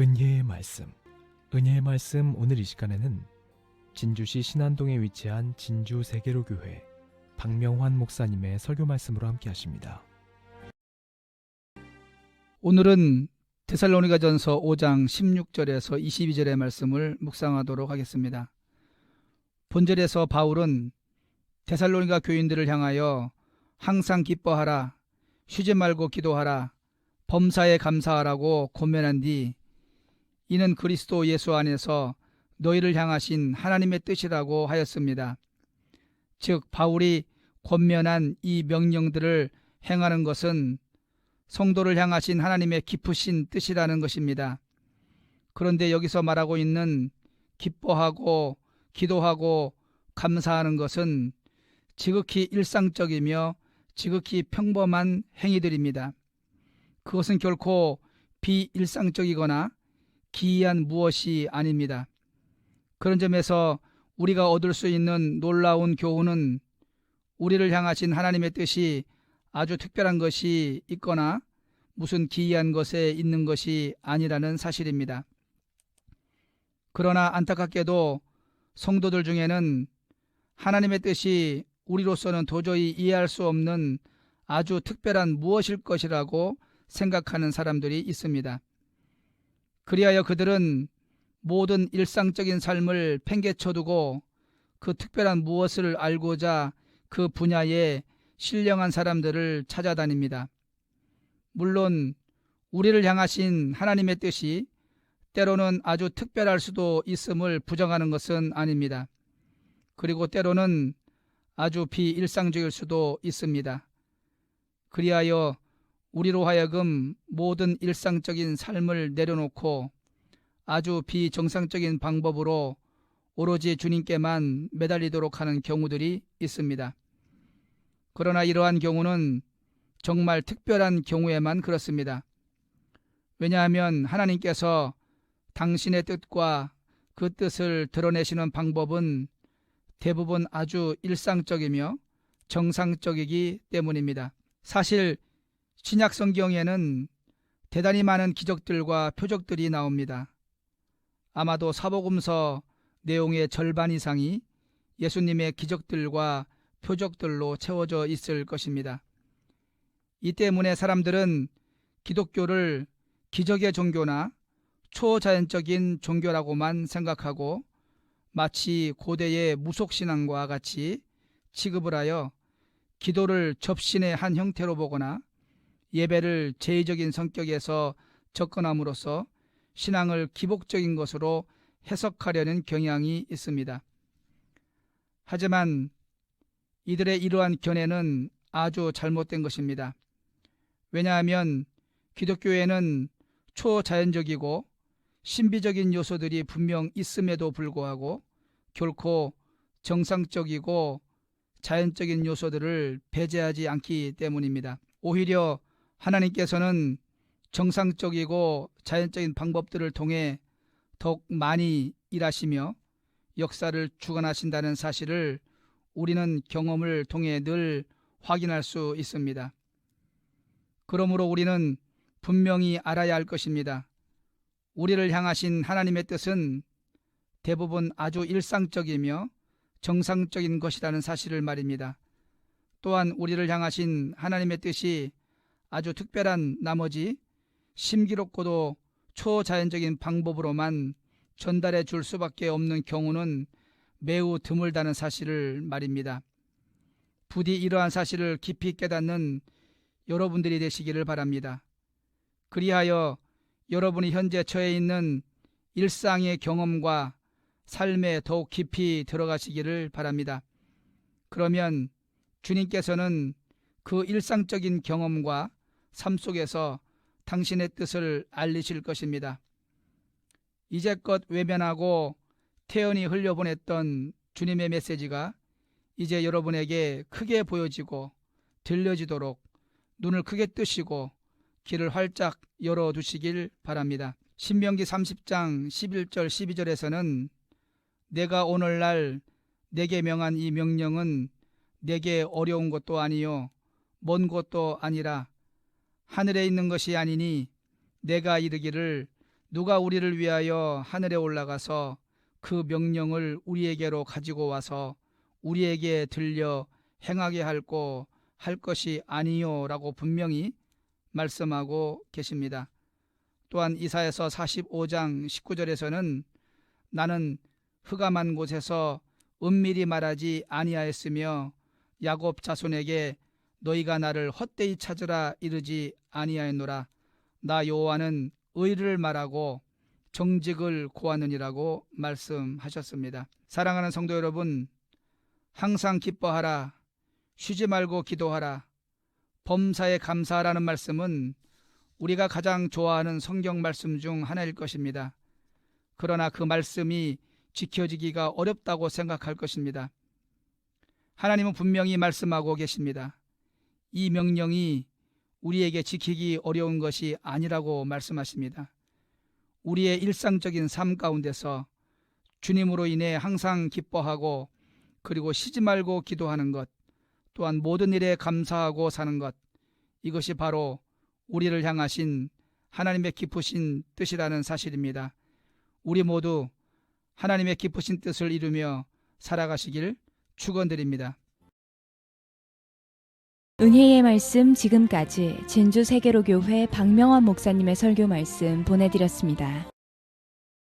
은혜의 말씀. 은혜의 말씀 오늘 이 시간에는 진주시 신안동에 위치한 진주 세계로 교회 박명환 목사님의 설교 말씀으로 함께 하십니다. 오늘은 데살로니가전서 5장 16절에서 22절의 말씀을 묵상하도록 하겠습니다. 본절에서 바울은 데살로니가 교인들을 향하여 항상 기뻐하라, 쉬지 말고 기도하라, 범사에 감사하라고 권면한 뒤 이는 그리스도 예수 안에서 너희를 향하신 하나님의 뜻이라고 하였습니다. 즉 바울이 권면한 이 명령들을 행하는 것은 성도를 향하신 하나님의 깊으신 뜻이라는 것입니다. 그런데 여기서 말하고 있는 기뻐하고 기도하고 감사하는 것은 지극히 일상적이며 지극히 평범한 행위들입니다. 그것은 결코 비일상적이거나 기이한 무엇이 아닙니다. 그런 점에서 우리가 얻을 수 있는 놀라운 교훈은 우리를 향하신 하나님의 뜻이 아주 특별한 것이 있거나 무슨 기이한 것에 있는 것이 아니라는 사실입니다. 그러나 안타깝게도 성도들 중에는 하나님의 뜻이 우리로서는 도저히 이해할 수 없는 아주 특별한 무엇일 것이라고 생각하는 사람들이 있습니다. 그리하여 그들은 모든 일상적인 삶을 팽개쳐두고 그 특별한 무엇을 알고자 그 분야에 신령한 사람들을 찾아다닙니다. 물론 우리를 향하신 하나님의 뜻이 때로는 아주 특별할 수도 있음을 부정하는 것은 아닙니다. 그리고 때로는 아주 비일상적일 수도 있습니다. 그리하여 우리로 하여금 모든 일상적인 삶을 내려놓고 아주 비정상적인 방법으로 오로지 주님께만 매달리도록 하는 경우들이 있습니다. 그러나 이러한 경우는 정말 특별한 경우에만 그렇습니다. 왜냐하면 하나님께서 당신의 뜻과 그 뜻을 드러내시는 방법은 대부분 아주 일상적이며 정상적이기 때문입니다. 사실 신약 성경에는 대단히 많은 기적들과 표적들이 나옵니다. 아마도 사복음서 내용의 절반 이상이 예수님의 기적들과 표적들로 채워져 있을 것입니다. 이 때문에 사람들은 기독교를 기적의 종교나 초자연적인 종교라고만 생각하고 마치 고대의 무속신앙과 같이 취급을 하여 기도를 접신의 한 형태로 보거나 예배를 제의적인 성격에서 접근함으로써 신앙을 기복적인 것으로 해석하려는 경향이 있습니다. 하지만 이들의 이러한 견해는 아주 잘못된 것입니다. 왜냐하면 기독교에는 초자연적이고 신비적인 요소들이 분명 있음에도 불구하고 결코 정상적이고 자연적인 요소들을 배제하지 않기 때문입니다. 오히려 하나님께서는 정상적이고 자연적인 방법들을 통해 더욱 많이 일하시며 역사를 주관하신다는 사실을 우리는 경험을 통해 늘 확인할 수 있습니다. 그러므로 우리는 분명히 알아야 할 것입니다. 우리를 향하신 하나님의 뜻은 대부분 아주 일상적이며 정상적인 것이라는 사실을 말입니다. 또한 우리를 향하신 하나님의 뜻이 아주 특별한 나머지 심기롭고도 초자연적인 방법으로만 전달해 줄 수밖에 없는 경우는 매우 드물다는 사실을 말입니다. 부디 이러한 사실을 깊이 깨닫는 여러분들이 되시기를 바랍니다. 그리하여 여러분이 현재 처해 있는 일상의 경험과 삶에 더욱 깊이 들어가시기를 바랍니다. 그러면 주님께서는 그 일상적인 경험과 삶 속에서 당신의 뜻을 알리실 것입니다. 이제껏 외면하고 태연히 흘려보냈던 주님의 메시지가 이제 여러분에게 크게 보여지고 들려지도록 눈을 크게 뜨시고 길을 활짝 열어두시길 바랍니다. 신명기 30장 11절 12절에서는 내가 오늘날 내게 명한 이 명령은 내게 어려운 것도 아니요 먼 것도 아니라 하늘에 있는 것이 아니니 내가 이르기를 누가 우리를 위하여 하늘에 올라가서 그 명령을 우리에게로 가지고 와서 우리에게 들려 행하게 할고 할 것이 아니요라고 분명히 말씀하고 계십니다. 또한 이사에서 45장 19절에서는 나는 흑암한 곳에서 은밀히 말하지 아니하였으며 야곱 자손에게 너희가 나를 헛되이 찾으라 이르지 아니하였노라 나 여호와는 의를 말하고 정직을 구하느니라고 말씀하셨습니다. 사랑하는 성도 여러분, 항상 기뻐하라, 쉬지 말고 기도하라, 범사에 감사하라는 말씀은 우리가 가장 좋아하는 성경 말씀 중 하나일 것입니다. 그러나 그 말씀이 지켜지기가 어렵다고 생각할 것입니다. 하나님은 분명히 말씀하고 계십니다. 이 명령이 우리에게 지키기 어려운 것이 아니라고 말씀하십니다. 우리의 일상적인 삶 가운데서 주님으로 인해 항상 기뻐하고 그리고 쉬지 말고 기도하는 것, 또한 모든 일에 감사하고 사는 것, 이것이 바로 우리를 향하신 하나님의 기쁘신 뜻이라는 사실입니다. 우리 모두 하나님의 기쁘신 뜻을 이루며 살아가시길 축원드립니다. 은혜의 말씀 지금까지 진주 세계로 교회 박명환 목사님의 설교 말씀 보내드렸습니다.